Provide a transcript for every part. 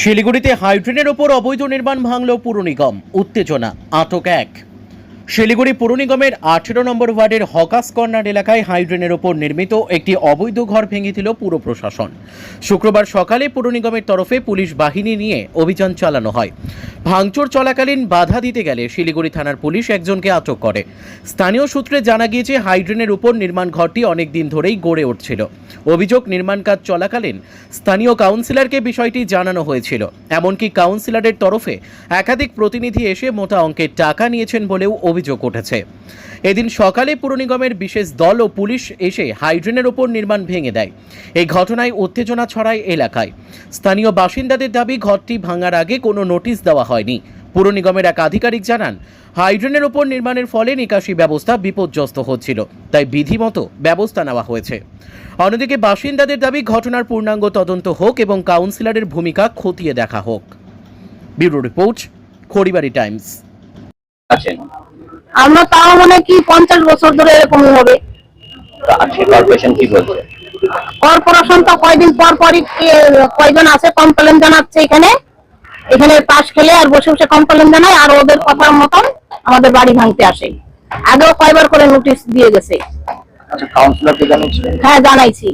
শিলিগুড়িতে হাইড্রেনের ওপর অবৈধ নির্মাণ ভাঙল পুর নিগম। উত্তেজনা আটক এক। শিলিগুড়ি পুর নিগমের আঠেরো নম্বর ওয়ার্ডের হকাস কর্নার এলাকায় হাইড্রেনের ওপর নির্মিত একটি অবৈধ ঘর ভেঙে দিল পুর প্রশাসন। শুক্রবার সকালে পুর নিগমের তরফে পুলিশ বাহিনী নিয়ে অভিযান চালানো হয়। ভাঙচুর চলাকালীন বাধা দিতে গেলে শিলিগুড়ি থানার পুলিশ একজনকে আটক করে। স্থানীয় সূত্রে জানা গিয়েছে, হাইড্রেনের উপর নির্মাণ ঘরটি অনেক দিন ধরেই গড়ে উঠছিল। অভিযোগ, নির্মাণ কাজ চলাকালীন স্থানীয় কাউন্সিলরকে বিষয়টি জানানো হয়েছিল। এমনকি কাউন্সিলরের তরফে একাধিক প্রতিনিধি এসে মোটা অঙ্কের টাকা নিয়েছেন বলেও অভিযোগ উঠেছে। এদিন সকালে পুর নিগমের বিশেষ দল ও পুলিশ এসে হাইড্রেনের ওপর নির্মাণ ভেঙে দেয়। এই ঘটনায় উত্তেজনা ছড়ায় এলাকায়। স্থানীয় বাসিন্দাদের দাবি, ঘরটি ভাঙার আগে কোনো নোটিশ দেওয়া হয়নি। পুর নিগমের এক আধিকারিক জানান, হাইড্রেনের ওপর নির্মাণের ফলে নিকাশি ব্যবস্থা বিপর্যস্ত হচ্ছিল, তাই বিধিমতো ব্যবস্থা নেওয়া হয়েছে। অন্যদিকে বাসিন্দাদের দাবি, ঘটনার পূর্ণাঙ্গ তদন্ত হোক এবং কাউন্সিলরের ভূমিকা খতিয়ে দেখা হোক। Bureau report, Kharibari times. আছেন। আমরা তাও মনে কি পঞ্চাশ বছর ধরে এরকমই হবে। কর্পোরেশন কি বলছে কর্পোরেশন তো কয়দিন পর পরই কয়জন আছে কমপ্লেন জানাচ্ছে এখানে। এখানে পাশ খেলে আর বসে বসে কমপ্লেন জানায় আর ওদের কথার মতন আমাদের বাড়ি ভাঙতে আসে। আগেও কয়বার করে নোটিশ দিয়ে গেছে। আচ্ছা হ্যাঁ জানাইছি।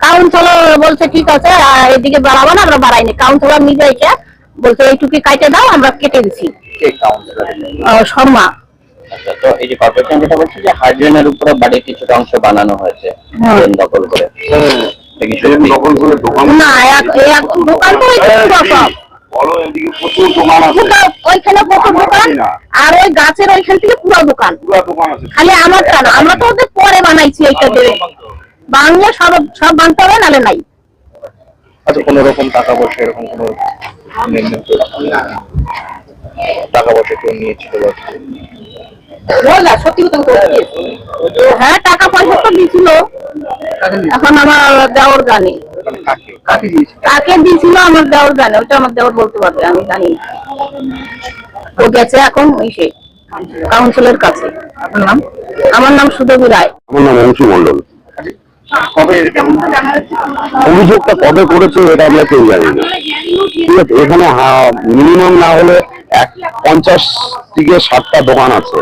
কাউন্সিলর বলছে ঠিক আছে এদিকে বাড়াবো না আমরা বাড়াইনি। কাউন্সিলর নিজে এসে বলছে এইটুকু কাটে দাও আমরা কেটে দিছি। কে কাউন্সিলর শর্মা। আচ্ছা তো এই যে কর্পোরেশন যেটা বলছে যে হাইড্রেনের উপরে বাড়ির কিছুটা অংশ বানানো হয়েছে হ্যাঁ। ড্রেন দখল করে? দখল করে দোকান না এক এক দোকান তো সব বলো এদিকে প্রচুর দোকান আছে। পুরো ওইখানে প্রচুর দোকান আর ওই গাছের ওইখান থেকে পুরো দোকান। পুরো দোকান আছে। খালি আমার কেন? আমরা তো ওদের পরে বানাইছি এইটা দিয়ে। বাংলা সব সব বানতে হবে নালে নাই। আচ্ছা কোন রকম টাকা পয়সা এরকম কোন টাকা পয়সা কেউ নিয়েছিল হ্যাঁ টাকা পয়সা তো দিছিল এখন আমার জানি। মানে কাকে? কাকে দিয়েছে কাকে দিছিল আমার দেওর জানে ওটা আমার দেওর বলতে পারবে আমি জানি। ও গেছে এখন ওই কাউন্সিলের কাছে। আপনার নাম? আমার নাম সুদেবী রায়। আমার নাম অংশু মন্ডল অভিযোগটা কবে করেছে এটা আমরা কেউ জানি না। ঠিক আছে এখানে মিনিমাম না হলে এক পঞ্চাশ থেকে ষাটটা দোকান আছে।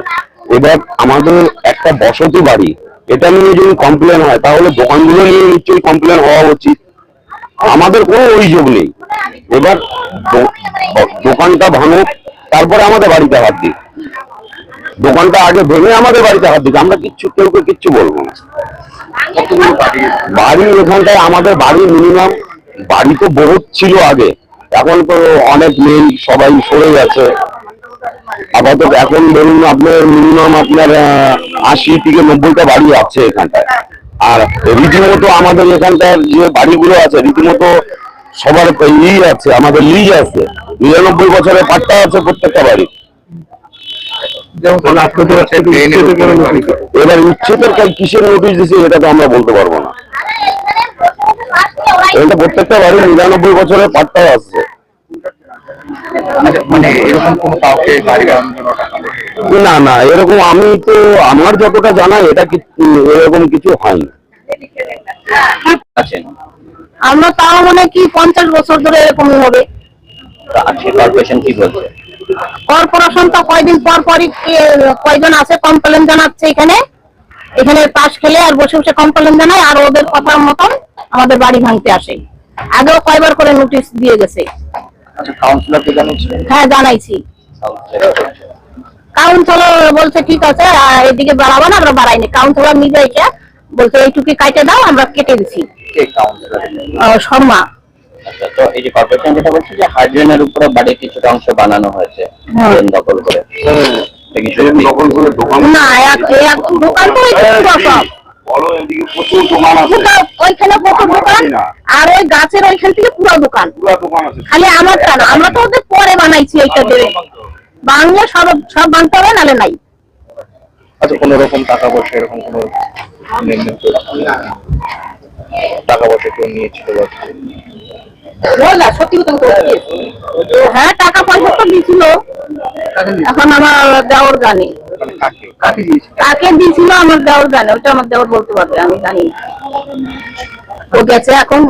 এবার আমাদের একটা বসতি বাড়ি, এটা নিয়ে যদি কমপ্লেন হয়, তাহলে দোকানগুলো নিয়ে নিশ্চয়ই কমপ্লেন হওয়া উচিত। আমাদের কোনো অভিযোগ নেই। এবার দোকানটা ভাঙুক, তারপরে আমাদের বাড়িতে হাত দিক। দোকানটা আগে ভেঙে আমাদের বাড়িতে হাত দিক, আমরা কিচ্ছু, কেউ কিচ্ছু বলব না। বাড়ি এখানটায় আমাদের বাড়ি মিনিমাম বাড়ি তো বহুত ছিল আগে। এখন তো অনেক নেই সবাই সরে গেছে। আপাতত এখন ধরুন আপনার মিনিমাম আপনার আশি থেকে নব্বইটা বাড়ি আছে এখানটায়। আর রীতিমতো আমাদের এখানটার যে বাড়িগুলো আছে রীতিমতো সবার ইয়ে আছে আমাদের লিজ আছে। নিরানব্বই বছরের পাট্টা আছে প্রত্যেকটা বাড়ি। এবার উচ্ছেদের কাজ কিসের নোটিশ দিছে এটা তো আমরা বলতে পারব না। এটা প্রত্যেকটা বাড়ি নিরানব্বই বছরের পাট্টা আছে মানে এরকম না না এরকম আমি তো আমার যতটা জানা এটা এরকম কিছু হয়নি। আছেন আমরা তাও মনে হয় কি পঞ্চাশ বছর ধরে এরকমই হবে। কর্পোরেশন কি বলছে? কর্পোরেশন তো কয়দিন পর পরই কয়জন আছে কমপ্লেন জানাচ্ছে এখানে? এখানে পাশ খেলে আর বসে বসে কমপ্লেন জানায় আর ওদের কথার মতন আমাদের বাড়ি ভাঙতে আসে। আগেও কয়বার করে নোটিশ দিয়ে গেছে। আচ্ছা হ্যাঁ জানাইছি। কাউন্সিলর বলছে ঠিক আছে এদিকে বাড়াবো না আমরা বাড়াইনি কাউন্সিলর নিজে এসে বলছে এইটুকু কাটে দাও আমরা কেটে দিছি। কে কাউন্সিলর আহ, শর্মা। আচ্ছা তো এই যে কর্পোরেশন যেটা বলছে যে হাইড্রেনের উপরে বাড়ির কিছুটা অংশ বানানো হয়েছে হ্যাঁ। দখল করে। দোকান না দোকান তো ওইখানে প্রচুর দোকান আর ওই গাছের ওইখান থেকে পুরো দোকান। পুরো দোকান আছে। খালি আমার কেন? আমরা তো ওদের পরে বানাইছি এইটা দিয়ে। বাংলা সব সব বানতে হবে নালে নাই। আচ্ছা কোন রকম টাকা পয়সা এরকম কোন টাকা পয়সা কেউ নিয়েছিল সত্যি কথা হ্যাঁ টাকা পয়সা তো দিছিল। এখন আমার দেওর জানি। কাকে কাকে দিয়েছে কাকে দিছিল আমার দেওয়ার জানে, ওটা আমার দেওয়ার বলতে পারবে, আমি জানি। ও গেছে এখন